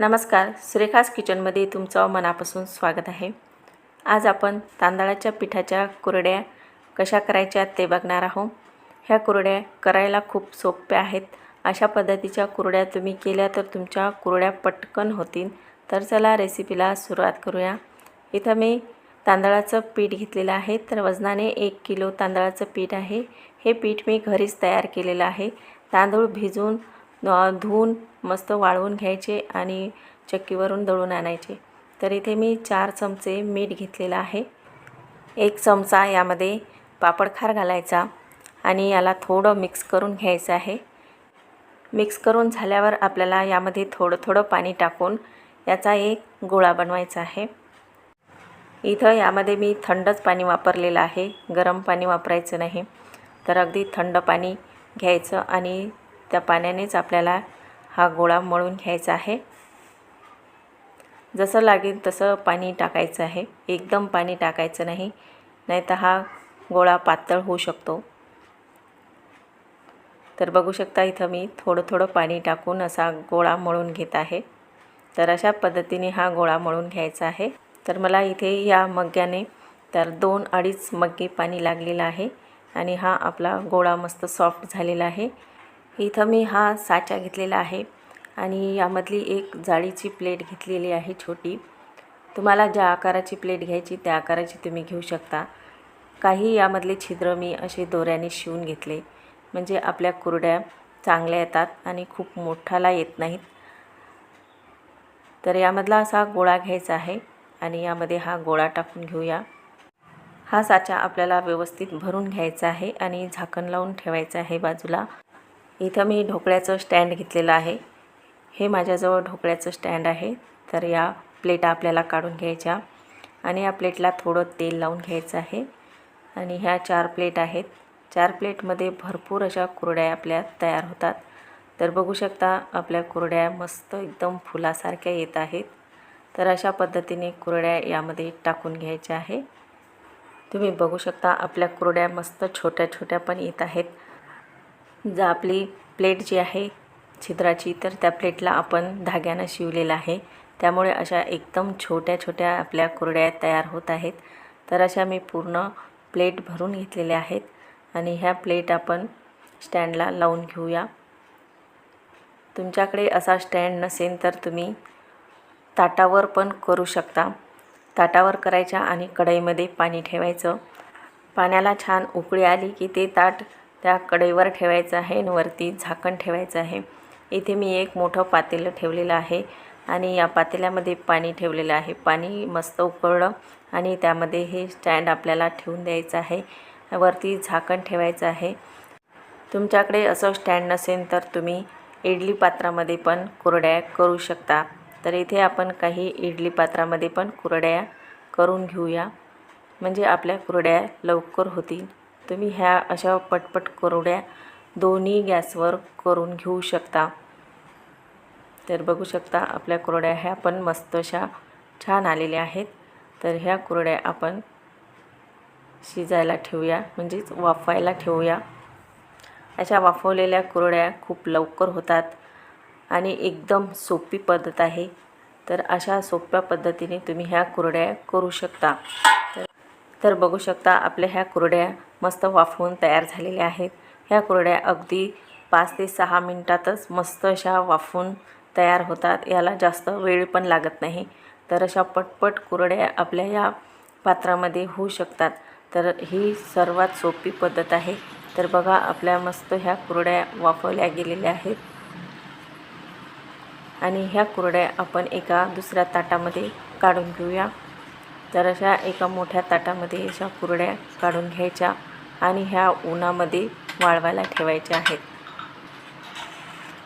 नमस्कार सुरेखास किचनमध्ये तुमचं मनापासून स्वागत आहे. आज आपण तांदळाच्या पिठाच्या कुरड्या कशा करायच्या ते बघणार आहोत. ह्या कुरड्या करायला खूप सोप्या आहेत. अशा पद्धतीच्या कुरड्या तुम्ही केल्या तर तुमच्या कुरड्या पटकन होतील. तर चला रेसिपीला सुरुवात करूया. इथं मी तांदळाचं पीठ घेतलेलं आहे. तर वजनाने एक किलो तांदळाचं पीठ आहे. हे पीठ मी घरीच तयार केलेलं आहे. तांदूळ भिजून धुवून मस्त वाळवून घ्यायचे आणि चक्कीवरून दळून आणायचे. तर इथे मी चार चमचे मीठ घेतलेलं आहे. एक चमचा यामध्ये पापडखार घालायचा आणि याला थोडं मिक्स करून घ्यायचं आहे. मिक्स करून झाल्यावर आपल्याला यामध्ये थोडं थोडं पाणी टाकून याचा एक गोळा बनवायचा आहे. इथं यामध्ये मी थंडच पाणी वापरलेलं आहे. गरम पाणी वापरायचं नाही. तर अगदी थंड पाणी घ्यायचं आणि त्या पाण्यानेच आपल्याला हा गोळा मळून घ्यायचा आहे. जसं लागेल तसं पाणी टाकायचं आहे. एकदम पाणी टाकायचं नाही नाही तर हा गोळा पातळ होऊ शकतो. तर बघू शकता इथं मी थोडं थोडं पाणी टाकून असा गोळा मळून घेत आहे. तर अशा पद्धतीने हा गोळा मळून घ्यायचा आहे. तर मला इथे या मग्ग्याने तर दोन अडीच मग्गे पाणी लागलेलं आहे आणि हा आपला गोळा मस्त सॉफ्ट झालेला आहे. इथं मी हा साचा घेतलेला आहे आणि यामधली एक जाळीची प्लेट घेतलेली आहे छोटी. तुम्हाला ज्या आकाराची प्लेट घ्यायची त्या आकाराची तुम्ही घेऊ शकता. काही यामधले छिद्र मी असे दोऱ्याने शिवून घेतले. म्हणजे आपल्या कुरड्या चांगल्या येतात आणि खूप मोठाला येत नाहीत. तर यामधला असा गोळा घ्यायचा आहे आणि यामध्ये हा गोळा टाकून घेऊया. हा साचा आपल्याला व्यवस्थित भरून घ्यायचा आहे आणि झाकण लावून ठेवायचं आहे बाजूला. इथं मी ढोकळ्याचं स्टँड घेतलेलं आहे. हे माझ्याजवळ ढोकळ्याचं स्टँड आहे. तर या प्लेटा आपल्याला काढून घ्यायच्या आणि या प्लेटला थोडं तेल लावून घ्यायचं आहे. आणि ह्या चार प्लेट आहेत. चार प्लेटमध्ये भरपूर अशा कुरड्या आपल्या तयार होतात. तर बघू शकता आपल्या कुरड्या मस्त एकदम फुलासारख्या येत आहेत. तर अशा पद्धतीने कुरड्या यामध्ये टाकून घ्यायच्या आहे. तुम्ही बघू शकता आपल्या कुरड्या मस्त छोट्या छोट्या पण येत आहेत. जर आपली प्लेट जी आहे छिद्राची तर त्या प्लेटला आपण धाग्यानं शिवलेलं आहे. त्यामुळे अशा एकदम छोट्या छोट्या आपल्या कुरड्या तयार होत आहेत. तर अशा मी पूर्ण प्लेट भरून घेतलेल्या आहेत आणि ह्या प्लेट आपण स्टँडला लावून घेऊया. तुमच्याकडे असा स्टँड नसेल तर तुम्ही ताटावर पण करू शकता. ताटावर करायच्या आणि कढईमध्ये पाणी ठेवायचं. पाण्याला छान उकळी आली की ते ताट त्या कढईवर ठेवायचं आहे आणि वरती झाकण ठेवायचं आहे. इथे मी एक मोठं पातेलं ठेवलेलं आहे आणि या पातेल्यामध्ये पाणी ठेवलेलं आहे. पाणी मस्त उकळलं आणि त्यामध्ये हे स्टँड आपल्याला ठेवून द्यायचं आहे. वरती झाकण ठेवायचं आहे. तुमच्याकडे असं स्टँड नसेल तर तुम्ही इडली पात्रामध्ये पण कुरड्या करू शकता. तर इथे आपण काही इडली पात्रामध्ये पण कुरड्या करून घेऊया. म्हणजे आपल्या कुरड्या लवकर होतील. तुम्ही ह्या अशा पटपट कोरड्या दोन्ही गॅसवर करून घेऊ शकता. तर बघू शकता आपल्या कुरड्या ह्या पण मस्त अशा छान आलेल्या आहेत. तर ह्या कुरड्या आपण शिजायला ठेवूया म्हणजेच वाफवायला ठेवूया. अशा वाफवलेल्या कुरड्या खूप लवकर होतात आणि एकदम सोपी पद्धत आहे. तर अशा सोप्या पद्धतीने तुम्ही ह्या कुरड्या करू शकता. तर तर बघू शकता आपल्या ह्या कुरड्या मस्त वाफवून तयार झालेल्या आहेत. ह्या कुरड्या अगदी पाच ते सहा मिनटातच मस्त अशा वाफवून तयार होतात. याला जास्त वेळ पण लागत नाही. तर अशा पटपट कुरड्या आपल्या या पात्रामध्ये होऊ शकतात. तर ही सर्वात सोपी पद्धत आहे. तर बघा आपल्या मस्त ह्या कुरड्या वाफवल्या गेलेल्या आहेत. आणि ह्या कुरड्या आपण एका दुसऱ्या ताटामध्ये काढून घेऊया. तर अशा एका मोठ्या ताटामध्ये अशा कुरड्या काढून घ्यायच्या आणि ह्या उन्हामध्ये वाळवायला ठेवायच्या आहेत.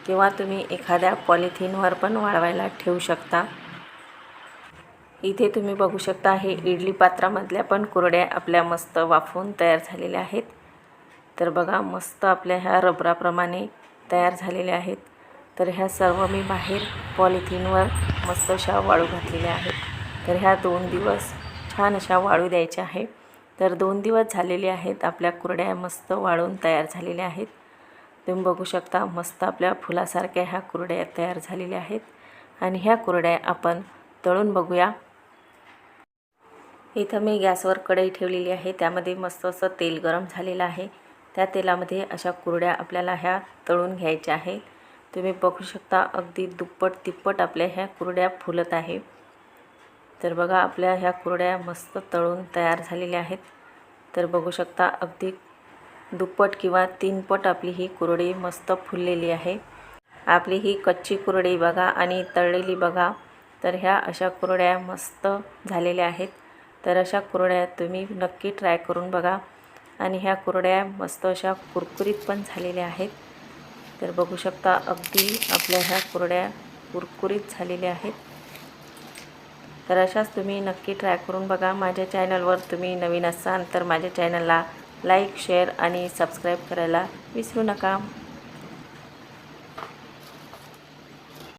किंवा तुम्ही एखाद्या पॉलिथिनवर पण वाळवायला ठेवू शकता. इथे तुम्ही बघू शकता हे इडली पात्रामधल्या पण कुरड्या आपल्या मस्त वाफवून तयार झालेल्या आहेत. तर बघा मस्त आपल्या ह्या रबराप्रमाणे तयार झालेल्या आहेत. तर ह्या सर्व मी बाहेर पॉलिथिनवर मस्त अशा वाळू घातलेल्या आहेत. तर ह्या दोन दिवस छान अशा वाळू द्यायच्या आहे. तर दोन दिवस झालेले आहेत आपल्या कुरड्या मस्त वाळून तयार झालेल्या आहेत. तुम्ही बघू शकता मस्त आपल्या फुलासारख्या ह्या कुरड्या तयार झालेल्या आहेत. आणि ह्या कुरड्या आपण तळून बघूया. इथं मी गॅसवर कढई ठेवलेली आहे त्यामध्ये मस्त असं तेल गरम झालेलं आहे. त्या तेलामध्ये अशा कुरड्या आपल्याला ह्या तळून घ्यायच्या आहेत तुम्ही बघू शकता अगदी दुप्पट तिप्पट आपल्या ह्या कुरड्या फुलत आहे. तर बघा आपल्या ह्या कुरड्या मस्त तळून तयार झालेल्या आहेत. तर बघू शकता अगदी दुप्पट किंवा तीनपट आपली ही कुरडी मस्त फुललेली आहे. आपली ही कच्ची कुरडी बघा आणि तळलेली बघा तर ह्या अशा कुरड्या मस्त झालेल्या आहेत. तर अशा कुरड्या तुम्ही नक्की ट्राय करून बघा. आणि ह्या कुरड्या मस्त अशा कुरकुरीत पण झालेल्या आहेत. तर बघू शकता अगदी आपल्या ह्या कुरड्या कुरकुरीत झालेल्या आहेत. तर अशाच तुम्ही नक्की ट्राय करून बघा. माझ्या चॅनलवर तुम्ही नवीन असाल तर माझ्या चॅनलला लाईक शेअर आणि सबस्क्राईब करायला विसरू नका.